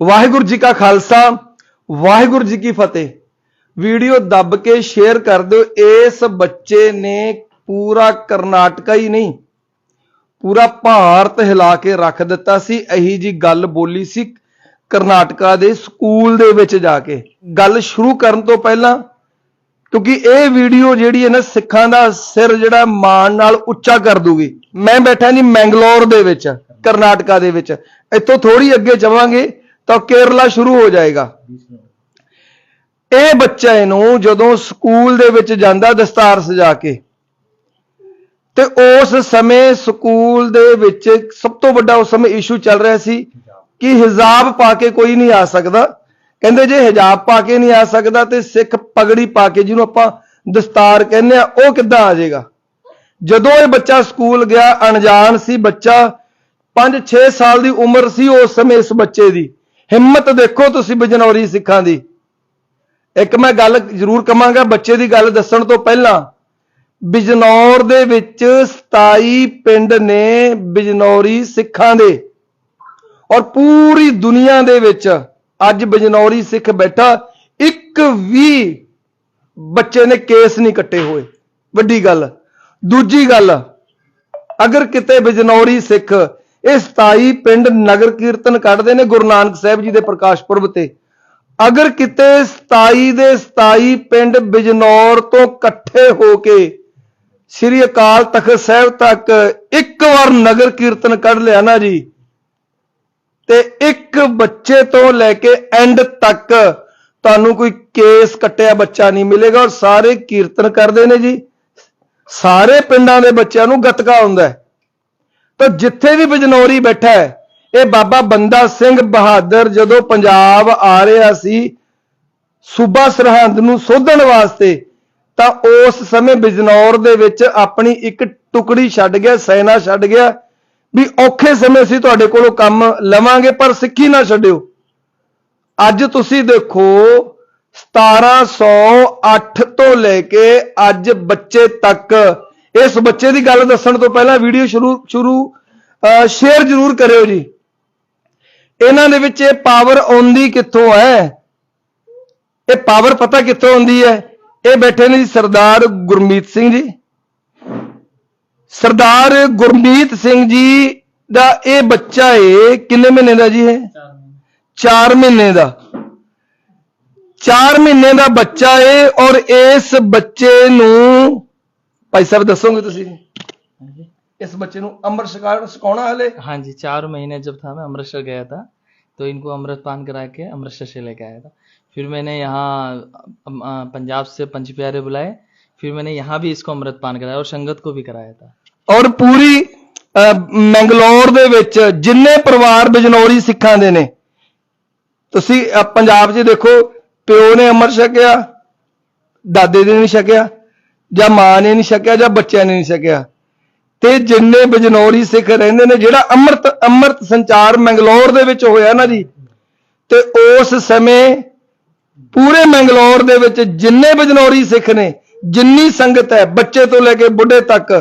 ਵਾਹਿਗੁਰੂ ਜੀ ਕਾ ਖਾਲਸਾ, ਵਾਹਿਗੁਰੂ ਜੀ ਕੀ ਫਤਿਹ। ਵੀਡੀਓ ਦੱਬ ਕੇ ਸ਼ੇਅਰ ਕਰ ਦਿਓ, ਇਸ ਬੱਚੇ ਨੇ ਪੂਰਾ ਕਰਨਾਟਕਾ ਹੀ ਨਹੀਂ, ਪੂਰਾ ਭਾਰਤ ਹਿਲਾ ਕੇ ਰੱਖ ਦਿੱਤਾ ਸੀ, ਇਹੀ ਜੀ ਗੱਲ ਬੋਲੀ ਸੀ ਕਰਨਾਟਕਾ ਦੇ ਸਕੂਲ ਦੇ ਵਿੱਚ ਜਾ ਕੇ। ਗੱਲ ਸ਼ੁਰੂ ਕਰਨ ਤੋਂ ਪਹਿਲਾਂ, ਕਿਉਂਕਿ ਇਹ ਵੀਡੀਓ ਜਿਹੜੀ ਹੈ ਨਾ, ਸਿੱਖਾਂ ਦਾ ਸਿਰ ਜਿਹੜਾ ਮਾਣ ਨਾਲ ਉੱਚਾ ਕਰ ਦੂਗੀ। ਮੈਂ ਬੈਠਾ ਜੀ ਮੈਂਗਲੌਰ ਦੇ ਵਿੱਚ, ਕਰਨਾਟਕਾ ਦੇ ਵਿੱਚ। ਇੱਥੋਂ ਥੋੜੀ ਅੱਗੇ ਜਾਵਾਂਗੇ ਤਾਂ ਕੇਰਲਾ ਸ਼ੁਰੂ ਹੋ ਜਾਏਗਾ। ਇਹ ਬੱਚੇ ਨੂੰ ਜਦੋਂ ਸਕੂਲ ਦੇ ਵਿੱਚ ਜਾਂਦਾ ਦਸਤਾਰ ਸਜਾ ਕੇ, ਤੇ ਉਸ ਸਮੇਂ ਸਕੂਲ ਦੇ ਵਿੱਚ ਸਭ ਤੋਂ ਵੱਡਾ ਉਸ ਸਮੇਂ ਇਸ਼ੂ ਚੱਲ ਰਿਹਾ ਸੀ ਕਿ ਹਿਜਾਬ ਪਾ ਕੇ ਕੋਈ ਨਹੀਂ ਆ ਸਕਦਾ। ਕਹਿੰਦੇ ਜੇ ਹਿਜਾਬ ਪਾ ਕੇ ਨਹੀਂ ਆ ਸਕਦਾ ਤੇ ਸਿੱਖ ਪਗੜੀ ਪਾ ਕੇ ਜਿਹਨੂੰ ਆਪਾਂ ਦਸਤਾਰ ਕਹਿੰਦੇ ਆ, ਉਹ ਕਿੱਦਾਂ ਆ ਜਾਏਗਾ? ਜਦੋਂ ਇਹ ਬੱਚਾ ਸਕੂਲ ਗਿਆ, ਅਣਜਾਣ ਸੀ ਬੱਚਾ 5-6 ਸਾਲ ਦੀ ਉਮਰ ਸੀ ਉਸ ਸਮੇਂ ਇਸ ਬੱਚੇ ਦੀ। ਹਿੰਮਤ ਦੇਖੋ ਤੁਸੀਂ ਬਜਨੌਰੀ ਸਿੱਖਾਂ ਦੀ। ਇੱਕ ਮੈਂ ਗੱਲ ਜ਼ਰੂਰ ਕਵਾਂਗਾ, ਬੱਚੇ ਦੀ ਗੱਲ ਦੱਸਣ ਤੋਂ ਪਹਿਲਾਂ। ਬਿਜਨੌਰ ਦੇ ਵਿੱਚ 27 ਪਿੰਡ ਨੇ ਬਿਜਨੌਰੀ ਸਿੱਖਾਂ ਦੇ। ਔਰ ਪੂਰੀ ਦੁਨੀਆ ਦੇ ਵਿੱਚ ਅੱਜ ਬਿਜਨੌਰੀ ਸਿੱਖ ਬੈਠਾ। ਇੱਕ ਵੀ ਬੱਚੇ ਨੇ ਕੇਸ ਨਹੀਂ ਕੱਟੇ ਹੋਏ। ਵੱਡੀ ਗੱਲ। ਦੂਜੀ ਗੱਲ, ਅਗਰ ਕਿਤੇ ਬਿਜਨੌਰੀ ਸਿੱਖ ਇਹ 27 ਪਿੰਡ ਨਗਰ ਕੀਰਤਨ ਕੱਢਦੇ ਨੇ ਗੁਰੂ ਨਾਨਕ ਸਾਹਿਬ ਜੀ ਦੇ ਪ੍ਰਕਾਸ਼ ਪੁਰਬ ਤੇ। ਅਗਰ ਕਿਤੇ 27 ਦੇ 27 ਪਿੰਡ ਬਿਜਨੌਰ ਤੋਂ ਇਕੱਠੇ ਹੋ ਕੇ ਸ੍ਰੀ ਅਕਾਲ ਤਖਤ ਸਾਹਿਬ ਤੱਕ ਇੱਕ ਵਾਰ ਨਗਰ ਕੀਰਤਨ ਕੱਢ ਲਿਆ ਨਾ ਜੀ, ਤੇ ਇੱਕ ਬੱਚੇ ਤੋਂ ਲੈ ਕੇ ਐਂਡ ਤੱਕ ਤੁਹਾਨੂੰ ਕੋਈ ਕੇਸ ਕੱਟਿਆ ਬੱਚਾ ਨਹੀਂ ਮਿਲੇਗਾ ਔਰ ਸਾਰੇ ਕੀਰਤਨ ਕਰਦੇ ਨੇ ਜੀ। ਸਾਰੇ ਪਿੰਡਾਂ ਦੇ ਬੱਚਿਆਂ ਨੂੰ ਗਤਕਾ ਹੁੰਦਾ ਹੈ। ਤਾਂ ਜਿੱਥੇ ਵੀ ਬਜਨੌਰੀ ਬੈਠਾ ਹੈ, ਇਹ ਬਾਬਾ ਬੰਦਾ ਸਿੰਘ ਬਹਾਦਰ ਜਦੋਂ ਪੰਜਾਬ ਆ ਰਿਹਾ ਸੀ, ਸੂਬਾ ਸਰਹੰਦ ਨੂੰ ਸੋਧਣ ਵਾਸਤੇ, ਤਾਂ ਉਸ ਸਮੇਂ ਬਿਜਨੌਰ ਦੇ ਵਿੱਚ ਆਪਣੀ ਇੱਕ ਟੁਕੜੀ ਛੱਡ ਗਿਆ, ਸੈਨਾ ਛੱਡ ਗਿਆ, ਵੀ ਔਖੇ ਸਮੇਂ ਸੀ ਤੁਹਾਡੇ ਕੋਲੋਂ ਕੰਮ ਲਵਾਂਗੇ, ਪਰ ਸਿੱਖੀ ਨਾ ਛੱਡਿਓ। ਅੱਜ ਤੁਸੀਂ ਦੇਖੋ 1708 ਤੋਂ ਲੈ ਕੇ ਅੱਜ ਬੱਚੇ ਤੱਕ ਇਸ ਬੱਚੇ ਦੀ ਗੱਲ ਦੱਸਣ ਤੋਂ ਪਹਿਲਾਂ ਵੀਡੀਓ ਸ਼ੁਰੂ ਸ਼ੁਰੂ ਸ਼ੇਅਰ ਜ਼ਰੂਰ ਕਰਿਓ ਜੀ। ਇਹਨਾਂ ਦੇ ਵਿੱਚ ਇਹ ਪਾਵਰ ਆਉਂਦੀ ਕਿੱਥੋਂ ਹੈ? ਇਹ ਪਾਵਰ ਪਤਾ ਕਿੱਥੋਂ ਆਉਂਦੀ ਹੈ? ਇਹ ਬੈਠੇ ਨੇ ਜੀ ਸਰਦਾਰ ਗੁਰਮੀਤ ਸਿੰਘ ਜੀ। ਸਰਦਾਰ ਗੁਰਮੀਤ ਸਿੰਘ ਜੀ ਦਾ ਇਹ ਬੱਚਾ ਏ, ਕਿੰਨੇ ਮਹੀਨੇ ਦਾ ਜੀ ਇਹ? 4 ਮਹੀਨੇ ਦਾ। 4 ਮਹੀਨੇ ਦਾ ਬੱਚਾ ਏ ਔਰ ਇਸ ਬੱਚੇ ਨੂੰ ਭਾਈ ਸਾਹਿਬ ਦੱਸੋਗੇ ਤੁਸੀਂ ਇਸ ਬੱਚੇ ਨੂੰ ਅੰਮ੍ਰਿਤ ਛਕਾ ਸਿਖਾਉਣਾ ਹਲੇ हाँ जी चार महीने जब था मैं अमृतसर गया था तो इनको अमृत पान करा के अमृतसर से लेके आया था फिर मैंने यहाँ अम, अ, पंजाब से पंच प्यारे बुलाए फिर मैंने यहाँ भी इसको अमृत पान कराया और संगत को भी कराया था ਔਰ ਪੂਰੀ ਅਹ, ਮੈਂਗਲੋਰ ਦੇ ਵਿੱਚ ਜਿੰਨੇ ਪਰਿਵਾਰ ਬਿਜਨੌਰੀ ਸਿੱਖਾਂ ਦੇ ਨੇ ਤੁਸੀਂ ਅਹ, ਪੰਜਾਬ 'ਚ ਦੇਖੋ ਪਿਓ ਨੇ ਅੰਮ੍ਰਿਤ ਛਕਿਆ ਦਾਦੇ ਨੇ ਨਹੀਂ ਛਕਿਆ ਜਾਂ ਮਾਂ ਨੇ ਨਹੀਂ ਛਕਿਆ ਜਾਂ ਬੱਚਿਆਂ ਨੇ ਨਹੀਂ ਛਕਿਆ। ਤੇ ਜਿੰਨੇ ਬਜਨੌਰੀ ਸਿੱਖ ਰਹਿੰਦੇ ਨੇ ਜਿਹੜਾ ਅੰਮ੍ਰਿਤ ਅੰਮ੍ਰਿਤ ਸੰਚਾਰ ਮੰਗਲੌਰ ਦੇ ਵਿੱਚ ਹੋਇਆ ਨਾ ਜੀ ਤੇ ਉਸ ਸਮੇਂ ਪੂਰੇ ਮੰਗਲੌਰ ਦੇ ਵਿੱਚ ਜਿੰਨੇ ਬਜਨੌਰੀ ਸਿੱਖ ਨੇ ਜਿੰਨੀ ਸੰਗਤ ਹੈ ਬੱਚੇ ਤੋਂ ਲੈ ਕੇ ਬੁੱਢੇ ਤੱਕ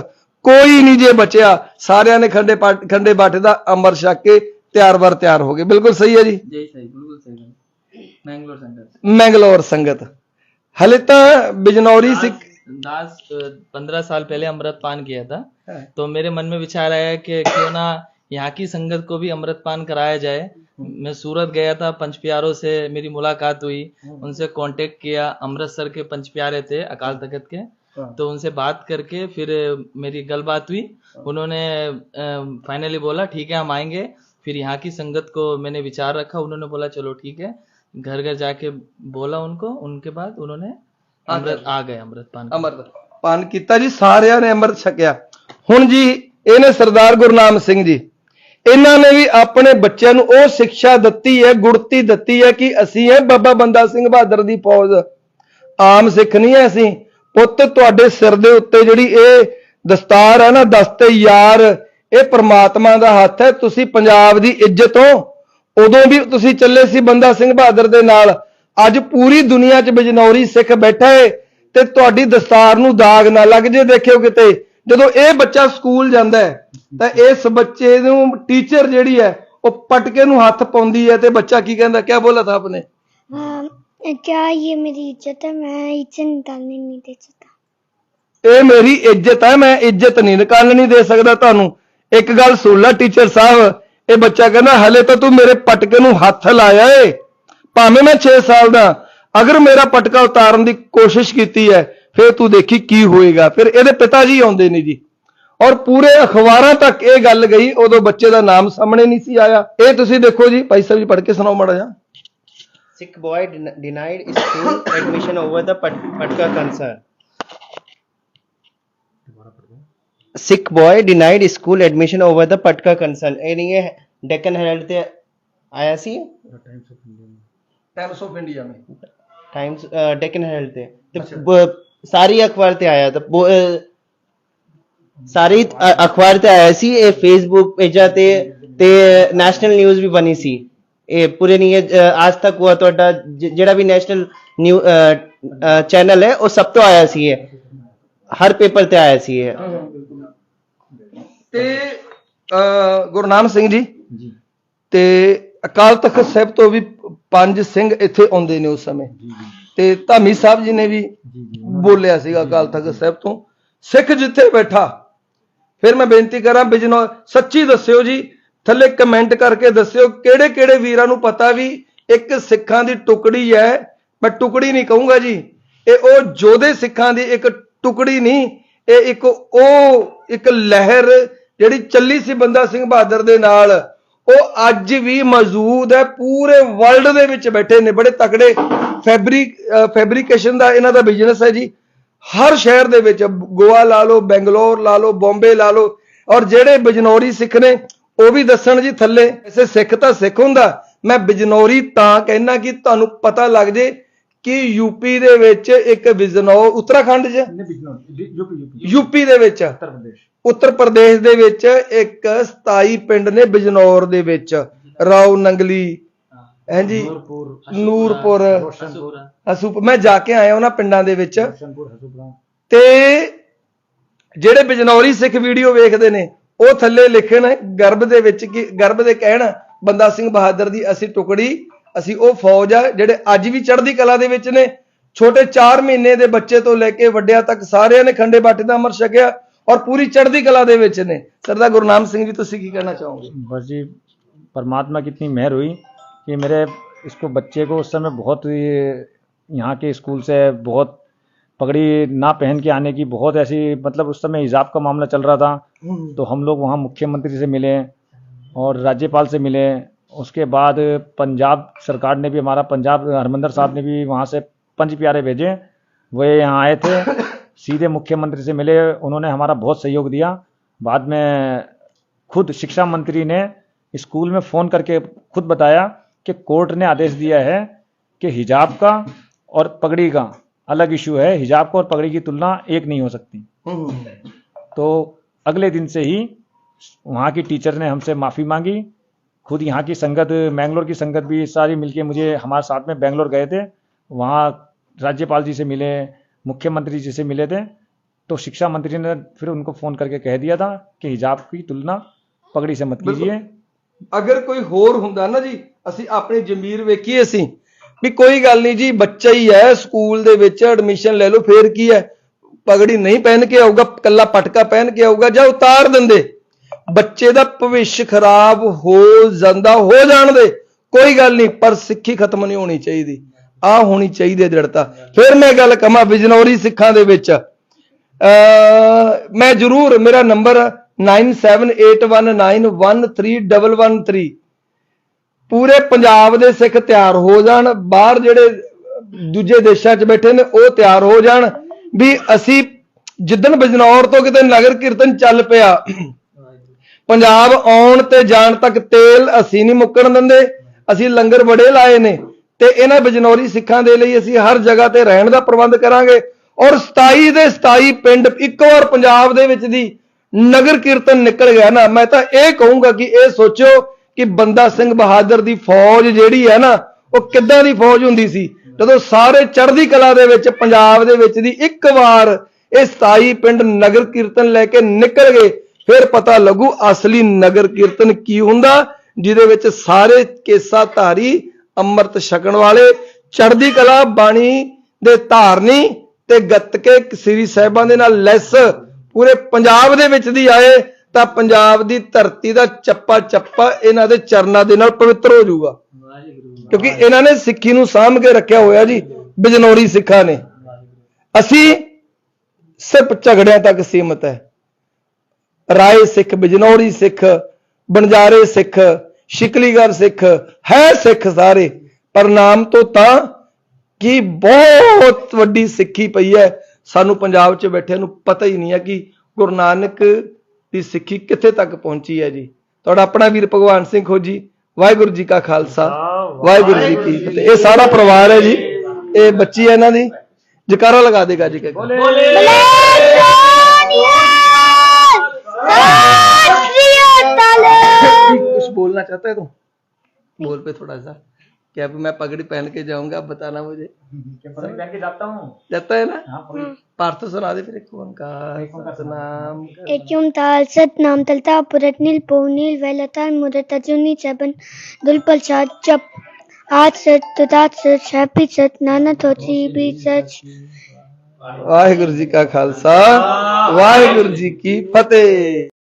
ਕੋਈ ਨਹੀਂ ਜੇ ਬਚਿਆ ਸਾਰਿਆਂ ਨੇ ਖੰਡੇ ਖੰਡੇ ਬਾਟੇ ਦਾ ਅੰਮ੍ਰਿਤ ਛਕ ਕੇ ਤਿਆਰ ਵਰ ਤਿਆਰ ਹੋ ਗਏ। ਬਿਲਕੁਲ ਸਹੀ ਹੈ ਜੀ? ਜੀ ਸਹੀ ਬਿਲਕੁਲ ਸਹੀ ਮੰਗਲੌਰ ਸੰਗਤ ਮੰਗਲੌਰ ਸੰਗਤ। ਹਲੇ ਤਾਂ ਬਿਜਨੌਰੀ ਸਿੱਖ दास पंद्रह साल पहले अमृत पान किया था। तो मेरे मन में विचार आया कि क्यों ना यहाँ की संगत को भी अमृत पान कराया जाए। मैं सूरत गया था पंच प्यारों से मेरी मुलाकात हुई। उनसे कांटेक्ट किया अमृतसर के पंच प्यारे थे अकाल तख्त के। तो उनसे बात करके फिर मेरी गल बात हुई उन्होंने फाइनली बोला ठीक है हम आएँगे। फिर यहाँ की संगत को मैंने विचार रखा। उन्होंने बोला चलो ठीक है। घर घर जाके बोला उनको। उनके बाद उन्होंने ਅੰਮ੍ਰਿਤ ਆ ਗਏ ਅੰਮ੍ਰਿਤ ਪਾਨ ਅੰਮ੍ਰਿਤ ਪਾਨ ਕੀਤਾ ਜੀ ਸਾਰਿਆਂ ਨੇ ਅੰਮ੍ਰਿਤ ਛਕਿਆ। ਹੁਣ ਜੀ ਇਹਨੇ ਸਰਦਾਰ ਗੁਰਨਾਮ ਸਿੰਘ ਜੀ ਇਹਨਾਂ ਨੇ ਵੀ ਆਪਣੇ ਬੱਚਿਆਂ ਨੂੰ ਉਹ ਸਿੱਖਿਆ ਦਿੱਤੀ ਹੈ ਗੁੜਤੀ ਦਿੱਤੀ ਹੈ ਕਿ ਅਸੀਂ ਹੈ ਬਾਬਾ ਬੰਦਾ ਸਿੰਘ ਬਹਾਦਰ ਦੀ ਫੌਜ ਆਮ ਸਿੱਖ ਨਹੀਂ ਹੈ ਅਸੀਂ। ਪੁੱਤ ਤੁਹਾਡੇ ਸਿਰ ਦੇ ਉੱਤੇ ਜਿਹੜੀ ਇਹ ਦਸਤਾਰ ਹੈ ਨਾ ਦਸਤੇ ਯਾਰ ਇਹ ਪ੍ਰਮਾਤਮਾ ਦਾ ਹੱਥ ਹੈ। ਤੁਸੀਂ ਪੰਜਾਬ ਦੀ ਇੱਜ਼ਤ ਹੋ। ਉਦੋਂ ਵੀ ਤੁਸੀਂ ਚੱਲੇ ਸੀ ਬੰਦਾ ਸਿੰਘ ਬਹਾਦਰ ਦੇ ਨਾਲ। ਅੱਜ ਪੂਰੀ ਦੁਨੀਆ 'ਚ ਬਿਜਨੌਰੀ ਸਿੱਖ ਬੈਠਾ ਹੈ ਤੇ ਤੁਹਾਡੀ ਦਸਤਾਰ ਨੂੰ ਦਾਗ ਨਾ ਲੱਗ ਜੇ ਦੇਖਿਓ ਕਿਤੇ ਜਦੋਂ ਇਹ ਬੱਚਾ ਸਕੂਲ ਜਾਂਦਾ ਹੈ ਤਾਂ ਇਸ ਬੱਚੇ ਨੂੰ ਟੀਚਰ ਜਿਹੜੀ ਹੈ ਉਹ ਪਟਕੇ ਨੂੰ ਹੱਥ ਪਾਉਂਦੀ ਹੈ ਤੇ ਬੱਚਾ ਕੀ ਕਹਿੰਦਾ ਕਿਆ ਬੋਲਾ ਥਾ ਆਪਨੇ हाँ, क्या ये मेरी इज्जत है मैं इज्जत निकालने नहीं दे सकता ਇਹ ਮੇਰੀ ਇੱਜ਼ਤ ਹੈ ਮੈਂ ਇੱਜ਼ਤ ਨਹੀਂ ਨਿਕਾਲਣੀ ਦੇ ਸਕਦਾ ਤੁਹਾਨੂੰ ਇੱਕ ਗੱਲ ਸੁਣ ਲੈ ਟੀਚਰ ਸਾਹਿਬ ਇਹ ਬੱਚਾ ਕਹਿੰਦਾ ਹਲੇ ਤਾਂ ਤੂੰ ਮੇਰੇ ਪਟਕੇ ਨੂੰ ਹੱਥ ਲਾਇਆ ਏ ਭਾਵੇਂ ਮੈਂ 6 ਸਾਲ ਦਾ ਅਗਰ ਮੇਰਾ ਪਟਕਾ ਉਤਾਰਨ ਦੀ ਕੋਸ਼ਿਸ਼ ਕੀਤੀ ਹੈ ਫਿਰ ਤੂੰ ਦੇਖੀ ਕੀ ਹੋਏਗਾ। ਫਿਰ ਇਹਦੇ ਪਿਤਾ ਜੀ ਆਉਂਦੇ ਨੇ ਜੀ। ਔਰ ਪੂਰੇ ਅਖਬਾਰਾਂ ਤੱਕ ਇਹ ਗੱਲ ਗਈ ਉਦੋਂ ਬੱਚੇ ਦਾ ਨਾਮ ਸਾਹਮਣੇ ਨਹੀਂ ਸੀ ਆਇਆ। ਇਹ ਤੁਸੀਂ ਦੇਖੋ ਜੀ ਭਾਈ ਸਾਹਿਬ ਜੀ ਪੜ੍ਹ ਕੇ ਸੁਣਾਓ ਮਾੜਾ boy den- denied school admission over the Pat- Patka concern. Sikh boy denied school admission over the Patka concern. ਇਹ ਨਹੀਂ ਇਹ ਡੈਕਨ ਹੈਰਲਡ ਤੇ ਆਇਆ ਸੀ? ਟਾਈਮਸ ਆਫ ਇੰਡੀਆ ਮੇ ਟਾਈਮਸ ਡੈਕਨ ਹੈਰਲਡ ਤੇ ਤੇ ਬ- ਸਾਰੀ ਅਖਬਾਰ ਤੇ ਆਇਆ ਤਾਂ ਬੋ- ਅਹ, ਸਾਰੀ ਅਖਬਾਰ ਤੇ ਆਇਆ ਸੀ ਇਹ ਫੇਸਬੁੱਕ ਪੇਜਾਂ ਤੇ ਤੇ ਨੈਸ਼ਨਲ ਨਿਊਜ਼ ਵੀ ਬਣੀ ਸੀ ਇਹ ਪੂਰੇ ਨਹੀਂ ਅੱਜ ਤੱਕ ਉਹ ਤੁਹਾਡਾ ਜਿਹੜਾ ਵੀ ਨੈਸ਼ਨਲ ਨਿਊ ਚੈਨਲ ਹੈ ਉਹ ਸਭ ਤੋਂ ਆਇਆ ਸੀ ਇਹ ਹਰ ਪੇਪਰ ਤੇ ਆਇਆ ਸੀ ਇਹ ਤੇ ਅਹ, ਗੁਰੂ ਨਾਨਕ ਸਿੰਘ ਜੀ ਤੇ ਅਕਾਲ ਤਖਤ ਸਾਹਿਬ ਤੋਂ ਵੀ ਪੰਜ ਸਿੰਘ ਇੱਥੇ ਆਉਂਦੇ ਨੇ ਉਸ ਸਮੇਂ। ਤੇ ਧਾਮੀ ਸਾਹਿਬ ਜੀ ਨੇ ਵੀ ਬੋਲਿਆ ਸੀਗਾ ਅਕਾਲ ਤਖਤ ਸਾਹਿਬ ਤੋਂ ਸਿੱਖ ਜਿੱਥੇ ਬੈਠਾ ਫਿਰ ਮੈਂ ਬੇਨਤੀ ਕਰਾਂ ਬਿਜਨੋ ਸੱਚੀ ਦੱਸਿਓ ਜੀ ਥੱਲੇ ਕਮੈਂਟ ਕਰਕੇ ਦੱਸਿਓ ਕਿਹੜੇ ਕਿਹੜੇ ਵੀਰਾਂ ਨੂੰ ਪਤਾ ਵੀ ਇੱਕ ਸਿੱਖਾਂ ਦੀ ਟੁਕੜੀ ਹੈ ਮੈਂ ਟੁਕੜੀ ਨਹੀਂ ਕਹੂੰਗਾ ਜੀ ਇਹ ਉਹ ਜੋਧੇ ਸਿੱਖਾਂ ਦੀ ਇੱਕ ਟੁਕੜੀ ਨਹੀਂ ਇਹ ਇੱਕ ਉਹ ਇੱਕ ਲਹਿਰ ਜਿਹੜੀ ਚੱਲੀ ਸੀ ਬੰਦਾ ਸਿੰਘ ਬਹਾਦਰ ਦੇ ਨਾਲ ਉਹ ਅੱਜ ਵੀ ਮੌਜੂਦ ਹੈ ਪੂਰੇ ਵਰਲਡ ਦੇ ਵਿੱਚ ਬੈਠੇ ਨੇ ਬੜੇ ਤਕੜੇ ਫੈਬਰਿਕ ਫੈਬਰਿਕੇਸ਼ਨ ਦਾ ਇਹਨਾਂ ਦਾ ਬਿਜ਼ਨਸ ਹੈ ਜੀ। ਹਰ ਸ਼ਹਿਰ ਦੇ ਵਿੱਚ ਗੋਆ ਲਾ ਲਓ ਬੈਂਗਲੌਰ ਲਾ ਲਓ ਬੰਬੇ ਲਾ ਲਓ ਔਰ ਜਿਹੜੇ ਬਿਜਨੌਰੀ ਸਿੱਖ ਨੇ ਉਹ ਵੀ ਦੱਸਣ ਜੀ ਥੱਲੇ ਐਸੇ ਸਿੱਖ ਤਾਂ ਸਿੱਖ ਹੁੰਦਾ। ਮੈਂ ਬਿਜਨੌਰੀ ਤਾਂ ਕਹਿਣਾ ਕਿ ਤੁਹਾਨੂੰ ਪਤਾ ਲੱਗ ਜੇ ਕਿ ਯੂਪੀ ਦੇ ਵਿੱਚ ਇੱਕ ਬਿਜਨੌਰ ਉੱਤਰਾਖੰਡ 'ਚ? ਯੂਪੀ ਦੇ ਵਿੱਚ ਉੱਤਰ ਪ੍ਰਦੇਸ਼। ਉੱਤਰ ਪ੍ਰਦੇਸ਼ ਦੇ ਵਿੱਚ ਇੱਕ 27 ਪਿੰਡ ਨੇ ਬਿਜਨੌਰ ਦੇ ਵਿੱਚ। ਰਾਉ ਨੰਗਲੀ ਹਾਂਜੀ ਨੂਰਪੁਰ ਹਸੂਪ ਮੈਂ ਜਾ ਕੇ ਆਇਆ ਉਹਨਾਂ ਪਿੰਡਾਂ ਦੇ ਵਿੱਚ। ਤੇ ਜਿਹੜੇ ਬਿਜਨੌਰੀ ਸਿੱਖ ਵੀਡੀਓ ਵੇਖਦੇ ਨੇ ਉਹ ਥੱਲੇ ਲਿਖਣ ਗਰਭ ਦੇ ਵਿੱਚ ਕਿ ਗਰਭ ਦੇ ਕਹਿਣ ਬੰਦਾ ਸਿੰਘ ਬਹਾਦਰ ਦੀ ਅਸੀਂ ਟੁਕੜੀ ਅਸੀਂ ਉਹ ਫੌਜ ਆ ਜਿਹੜੇ ਅੱਜ ਵੀ ਚੜ੍ਹਦੀ ਕਲਾ ਦੇ ਵਿੱਚ ਨੇ। ਛੋਟੇ 4 ਮਹੀਨੇ ਦੇ ਬੱਚੇ ਤੋਂ ਲੈ ਕੇ ਵੱਡਿਆਂ ਤੱਕ ਸਾਰਿਆਂ ਨੇ ਖੰਡੇ ਬਾਟੇ ਦਾ ਅਮਰ ਛਕਿਆ। ਔਰ ਪੂਰੀ ਚੜ੍ਹਦੀ ਕਲਾ ਦੇ ਵਿੱਚ ਨੇ ਸਰਦਾਰ ਗੁਰਨਾਮ ਸਿੰਘ ਜੀ ਤੁਸੀਂ ਕੀ ਕਹਿਣਾ ਚਾਹੋਗੇ बस जी परमात्मा की इतनी मेहर हुई कि मेरे इसको बच्चे को उस समय बहुत ये यहाँ के स्कूल से बहुत पगड़ी ना पहन के आने की बहुत ऐसी मतलब उस समय हिजाब का मामला चल रहा था तो हम लोग वहाँ मुख्यमंत्री से मिले और राज्यपाल से मिले उसके बाद पंजाब सरकार ने भी हमारा पंजाब हरमंदर साहब ने भी वहाँ से पंच प्यारे भेजे वो यहाँ आए थे सीधे मुख्यमंत्री से मिले, उन्होंने हमारा बहुत सहयोग दिया। बाद में खुद शिक्षा मंत्री ने स्कूल में फ़ोन करके खुद बताया कि कोर्ट ने आदेश दिया है कि हिजाब का और पगड़ी का अलग इशू है। हिजाब का और पगड़ी की तुलना एक नहीं हो सकती। तो अगले दिन से ही वहाँ की टीचर ने हमसे माफ़ी मांगी। खुद यहाँ की संगत, मैंगलोर की संगत भी सारी मिलके मुझे, हमारे साथ में बेंगलोर गए थे। वहाँ राज्यपाल जी से मिले मुख्यमंत्री जी से मिले थे तो शिक्षा मंत्री ने फिर उनको फ़ोन करके कह दिया था कि हिजाब की तुलना पगड़ी से मत कीजिए ਅਗਰ ਕੋਈ ਹੋਰ ਹੁੰਦਾ ਨਾ ਜੀ ਅਸੀਂ ਆਪਣੀ ਜ਼ਮੀਰ ਵੇਖੀਏ ਅਸੀਂ ਵੀ ਕੋਈ ਗੱਲ ਨਹੀਂ ਜੀ ਬੱਚਾ ਹੀ ਹੈ ਸਕੂਲ ਦੇ ਵਿੱਚ ਐਡਮਿਸ਼ਨ ਲੈ ਲਓ ਫੇਰ ਕੀ ਹੈ ਪਗੜੀ ਨਹੀਂ ਪਹਿਨ ਕੇ ਆਊਗਾ ਕੱਲਾ ਪਟਕਾ ਪਹਿਨ ਕੇ ਆਊਗਾ ਜਾਂ ਉਤਾਰ ਦਿੰਦੇ ਬੱਚੇ ਦਾ ਭਵਿੱਖ ਖਰਾਬ ਹੋ ਜਾਂਦਾ ਹੋ ਜਾਣ ਦੇ ਕੋਈ ਗੱਲ ਨਹੀਂ ਪਰ ਸਿੱਖੀ ਖਤਮ ਨਹੀਂ ਹੋਣੀ ਚਾਹੀਦੀ ਆ ਹੋਣੀ ਚਾਹੀਦੀ ਹੈ ਦ੍ਰਿੜਤਾ। ਫਿਰ ਮੈਂ ਗੱਲ ਕਮਾ ਬਿਜਨੌਰੀ ਸਿੱਖਾਂ ਦੇ ਵਿੱਚ। ਅਹ ਮੈਂ ਜ਼ਰੂਰ, ਮੇਰਾ ਨੰਬਰ 9781913113 ਪੂਰੇ ਪੰਜਾਬ ਦੇ ਸਿੱਖ ਤਿਆਰ ਹੋ ਜਾਣ, ਬਾਹਰ ਜਿਹੜੇ ਦੂਜੇ ਦੇਸ਼ਾਂ 'ਚ ਬੈਠੇ ਨੇ, ਉਹ ਤਿਆਰ ਹੋ ਜਾਣ ਵੀ ਅਸੀਂ ਜਿੱਦਣ ਬਜਨੌਰ ਤੋਂ ਕਿਤੇ ਨਗਰ ਕੀਰਤਨ ਚੱਲ ਪਿਆ, ਪੰਜਾਬ ਆਉਣ ਤੇ ਜਾਣ ਤੱਕ ਤੇਲ ਅਸੀਂ ਨਹੀਂ ਮੁੱਕਣ ਦਿੰਦੇ, ਅਸੀਂ ਲੰਗਰ ਬੜੇ ਲਾਏ ਨੇ। ਤੇ ਇਹਨਾਂ ਬਿਜਨੌਰੀ ਸਿੱਖਾਂ ਦੇ ਲਈ ਅਸੀਂ ਹਰ ਜਗ੍ਹਾ ਤੇ ਰਹਿਣ ਦਾ ਪ੍ਰਬੰਧ ਕਰਾਂਗੇ। ਔਰ 27 ਦੇ 27 ਪਿੰਡ ਇੱਕ ਵਾਰ ਪੰਜਾਬ ਦੇ ਵਿੱਚ ਦੀ ਨਗਰ ਕੀਰਤਨ ਨਿਕਲ ਗਿਆ ਨਾ, ਮੈਂ ਤਾਂ ਇਹ ਕਹੂੰਗਾ ਕਿ ਇਹ ਸੋਚੋ ਕਿ ਬੰਦਾ ਸਿੰਘ ਬਹਾਦਰ ਦੀ ਫੌਜ ਜਿਹੜੀ ਹੈ ਨਾ, ਉਹ ਕਿੱਦਾਂ ਦੀ ਫੌਜ ਹੁੰਦੀ ਸੀ? ਜਦੋਂ ਸਾਰੇ ਚੜ੍ਹਦੀ ਕਲਾ ਦੇ ਵਿੱਚ ਪੰਜਾਬ ਦੇ ਵਿੱਚ ਦੀ ਇੱਕ ਵਾਰ ਇਹ 27 ਪਿੰਡ ਨਗਰ ਕੀਰਤਨ ਲੈ ਕੇ ਨਿਕਲ ਗਏ, ਫਿਰ ਪਤਾ ਲੱਗੂ ਅਸਲੀ ਨਗਰ ਕੀਰਤਨ ਕੀ ਹੁੰਦਾ, ਜਿਹਦੇ ਵਿੱਚ ਸਾਰੇ ਕੇਸਾ ਧਾਰੀ ਅੰਮ੍ਰਿਤ ਛਕਣ ਵਾਲੇ ਚੜ੍ਹਦੀ ਕਲਾ ਬਾਣੀ ਦੇ ਧਾਰਨੀ ਤੇ ਗੱਤਕੇ ਸ੍ਰੀ ਸਾਹਿਬਾਂ ਦੇ ਨਾਲ ਲੈਸ ਪੂਰੇ ਪੰਜਾਬ ਦੇ ਵਿੱਚ ਦੀ ਆਏ ਤਾਂ ਪੰਜਾਬ ਦੀ ਧਰਤੀ ਦਾ ਚੱਪਾ ਚੱਪਾ ਇਹਨਾਂ ਦੇ ਚਰਨਾਂ ਦੇ ਨਾਲ ਪਵਿੱਤਰ ਹੋ ਜਾਊਗਾ। ਕਿਉਂਕਿ ਇਹਨਾਂ ਨੇ ਸਿੱਖੀ ਨੂੰ ਸਾਂਭ ਕੇ ਰੱਖਿਆ ਹੋਇਆ ਜੀ ਬਿਜਨੌਰੀ ਸਿੱਖਾਂ ਨੇ। ਅਸੀਂ ਸਿਰਫ ਝਗੜਿਆਂ ਤੱਕ ਸੀਮਤ ਹੈ। ਰਾਏ ਸਿੱਖ ਬਿਜਨੌਰੀ ਸਿੱਖ ਬਣਜਾਰੇ ਸਿੱਖ ਸ਼ਿਕਲੀਗਰ ਸਿੱਖ ਹੈ ਸਿੱਖ ਸਾਰੇ ਪਰ ਨਾਮ ਤੋਂ ਤਾਂ ਕਿ ਬਹੁਤ ਵੱਡੀ ਸਿੱਖੀ ਪਈ ਹੈ। ਸਾਨੂੰ ਪੰਜਾਬ 'ਚ ਬੈਠਿਆਂ ਨੂੰ ਪਤਾ ਹੀ ਨਹੀਂ ਹੈ ਕਿ ਗੁਰੂ ਨਾਨਕ ਦੀ ਸਿੱਖੀ ਕਿੱਥੇ ਤੱਕ ਪਹੁੰਚੀ ਹੈ ਜੀ। ਤੁਹਾਡਾ ਆਪਣਾ ਵੀਰ ਭਗਵਾਨ ਸਿੰਘ ਖੋਜੀ ਵਾਹਿਗੁਰੂ ਜੀ ਕਾ ਖਾਲਸਾ ਵਾਹਿਗੁਰੂ ਜੀ ਕੀ ਫਤਿਹ। ਇਹ ਸਾਰਾ ਪਰਿਵਾਰ ਹੈ ਜੀ ਇਹ ਬੱਚੀ ਹੈ ਇਹਨਾਂ ਦੀ। ਜਕਾਰਾ ਲਗਾ ਦੇਗਾ ਜੀ ਕਿ कुछ तो- बोलना चाहता है तुम? बोल पे थोड़ा सा। क्या मैं पगड़ी पहन के जाऊँगा आप बताना मुझे। पहन के जाता जाता है ना? हाँ, हाँ। पार्थ तो सुना दे फिर एक का। सतनाम। सतनाम तलता नील वेलता मुरत अजुनी चबन दुलपल चप आठ सत तुदात सत सत नाना थोची सच। जी का खालसा। वाहे गुरु जी की फतेह।